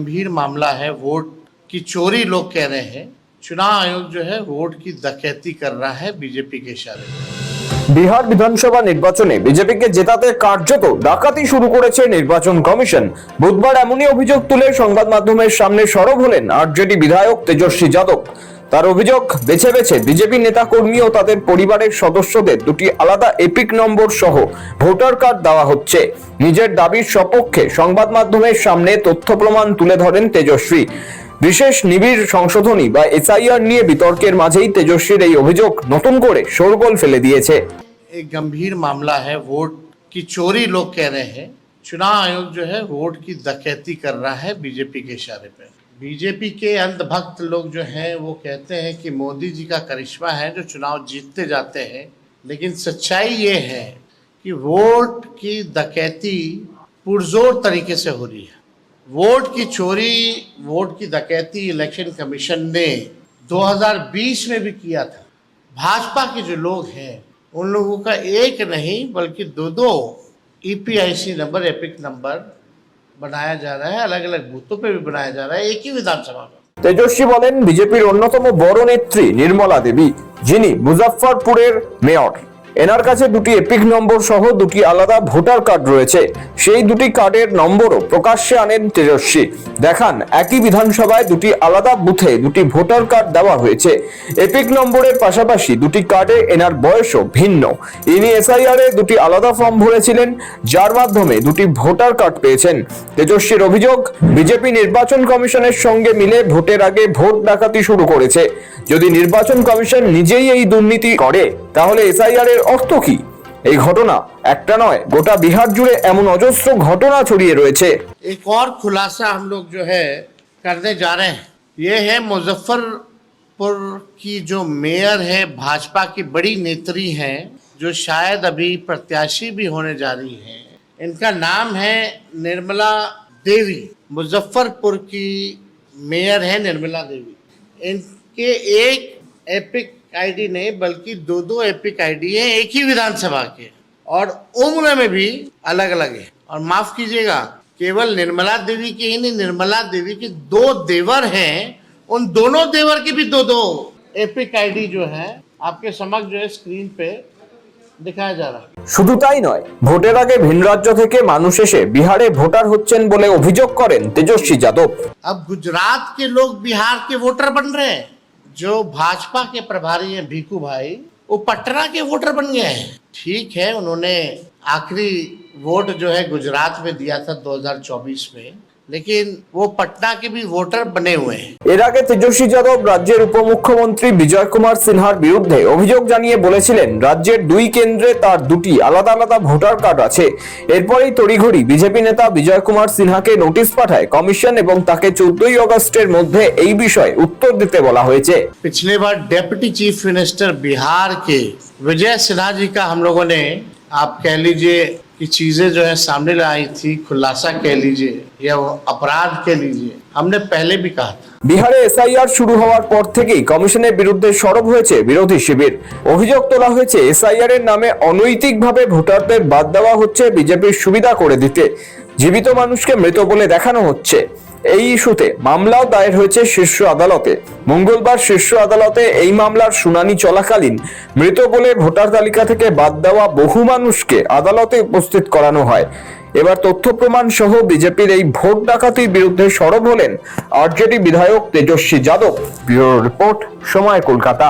गंभीर मामला है वोट की चोरी लोग कह रहे हैं चुनाव आयोग जो है वोट की डकैती कर रहा है बीजेपी के इशारे पे বিহার বিধানসভা নির্বাচনে বিজেপিকে জেতাতে কার্যত ডাকাতি শুরু করেছে নির্বাচন কমিশন বুধবার এমনই অভিযোগ তুলে সংবাদ মাধ্যমের সামনে সরব হলেন আরজেডি বিধায়ক তেজস্বী যাদব তার অভিযোগ বেছে বেছে বিজেপি নেতাকর্মী ও তাদের পরিবারের সদস্যদের দুটি আলাদা এপিক নম্বর সহ ভোটার কার্ড দেওয়া হচ্ছে নিজের দাবির সপক্ষে সংবাদ মাধ্যমের সামনে তথ্য প্রমাণ তুলে ধরেন তেজস্বী বিশেষ নিবিড় সংশোধনী বা এসআইআর নিয়ে বিতর্কের মাঝেই তেজস্বীর এই অভিযোগ নতুন করে শোরগোল ফেলে দিয়েছে एक गंभीर मामला है वोट की चोरी लोग कह रहे हैं चुनाव आयोग जो है वोट की डकैती कर रहा है बीजेपी के इशारे पे बीजेपी के अंधभक्त लोग जो हैं, वो कहते हैं कि मोदी जी का करिश्मा है जो चुनाव जीतते जाते हैं। लेकिन सच्चाई ये है कि वोट की डकैती पुरजोर तरीके से हो रही है। वोट की चोरी, वोट की डकैती इलेक्शन कमीशन ने 2020 में भी किया था। भाजपा के जो लोग हैं, उन लोगों का एक नहीं, बल्कि दो दो ईपीआईसी नंबर एपिक नंबर बनाया जा रहा है अलग अलग बूथों पे भी बनाया जा रहा है एक ही विधानसभा में তেজস্বী বলেন বিজেপির অন্যতম বড় নেত্রী নির্মলা দেবী যিনি মুজাফফরপুরের মেয়র এনার কাছে দুটি এপিক নম্বর সহ দুটি আলাদা ভোটার কার্ড রয়েছে সেই দুটি কার্ডের নম্বরও প্রকাশ্যে আনেন তেজস্বী দেখান, একই বিধানসভায় দুটি আলাদা বুথে দুটি ভোটার কার্ড দেওয়া হয়েছে। এপিক নম্বরের পাশাপাশি দুটি কার্ডে এনার বয়সও ভিন্ন। ইনি এসআইআর এ দুটি আলাদা ফর্ম ভরেছিলেন, যার মাধ্যমে দুটি ভোটার কার্ড পেয়েছেন। তেজস্বীর অভিযোগ, বিজেপি নির্বাচন কমিশনের সঙ্গে মিলে ভোটের আগে ভোট ডাকাতি শুরু করেছে। যদি নির্বাচন কমিশন নিজেই এই দুর্নীতি করে, তাহলে এসআইআর এর অর্থ কি? এই ঘটনা একটা নয় গোটা বিহার জুড়ে এমন অজস্র ঘটনা ছড়িয়ে রয়েছে एक और खुलासा हम लोग जो है करने जा रहे हैं ये है मुजफ्फरपुर की जो मेयर है भाजपा की बड़ी नेत्री हैं जो शायद अभी प्रत्याशी भी होने जा रही हैं इनका नाम है निर्मला देवी मुजफ्फरपुर की मेयर है निर्मला देवी इनके एक एपिक आईडी नहीं बल्कि दो दो एपिक आईडी है एक ही विधानसभा के और उम्र में भी अलग अलग है और माफ कीजिएगा केवल निर्मला देवी की ही नहीं निर्मला देवी के दो देवर हैं उन दोनों देवर की भी दो दो एपिक आईडी जो है आपके समक्ष जो है स्क्रीन पे दिखाया जा रहा है শুধু তাই নয় ভোটের আগে ভিন রাজ্য থেকে মানুষ এসে বিহারে ভোটার হচ্ছেন বলে অভিযোগ করেন তেজস্বী যাদব अब गुजरात के लोग बिहार के वोटर बन रहे हैं जो भाजपा के प्रभारी हैं भीकू भाई, वो पटना के वोटर बन गए हैं। ठीक है, उन्होंने आखिरी वोट जो है गुजरात में दिया था 2024 में। लेकिन वो पटना के भी वोटर बने हुए हैं এর আগে তেজস্বী যাদব রাজ্যের উপমুখ্যমন্ত্রী বিজয় কুমার সিনহার বিরুদ্ধে অভিযোগ জানিয়ে বলেছিলেন রাজ্যের দুই কেন্দ্রে তার দুটি আলাদা আলাদা ভোটার কার্ড আছে এরপরেই তড়িঘড়ি বিজেপি নেতা বিজয় কুমার সিনহাকে নোটিশ পাঠায় কমিশন এবং তাকে চোদ্দই অগস্টের মধ্যে এই বিষয়ে উত্তর দিতে বলা হয়েছে पिछले बार डेप्यूटी चीफ मिनिस्टर बिहार के विजय सिन्हा जी का हम लोगों ने आप कह लीजिए कि चीजें जो है सामने लाई थी खुलासा कह लीजिए या वो अपराध कह लीजिए हमने पहले भी कहा था বিহারে এসআইআর শুরু হওয়ার পর থেকেই কমিশনের বিরুদ্ধে সরব হয়েছে বিরোধী শিবির অভিযোগ তোলা হয়েছে এসআইআর এর নামে অনৈতিকভাবে ভোটারদের বাদ দেওয়া হচ্ছে বিজেপির সুবিধা করে দিতে জীবিত মানুষকে মৃত বলে দেখানো হচ্ছে এই ইস্যুতে মামলাও দায়ের হয়েছে শীর্ষ আদালতে। মঙ্গলবার শীর্ষ আদালতে এই মামলার শুনানি চলাকালীন মৃত বলে ভোটার তালিকা থেকে বাদ দেওয়া বহু মানুষকে আদালতে উপস্থিত করানো হয়। এবার তথ্য প্রমাণ সহ বিজেপির এই ভোট ডাকাতির বিরুদ্ধে সরব হলেন আরজেডি বিধায়ক তেজস্বী যাদব। ব্যুরো রিপোর্ট, সময় কলকাতা।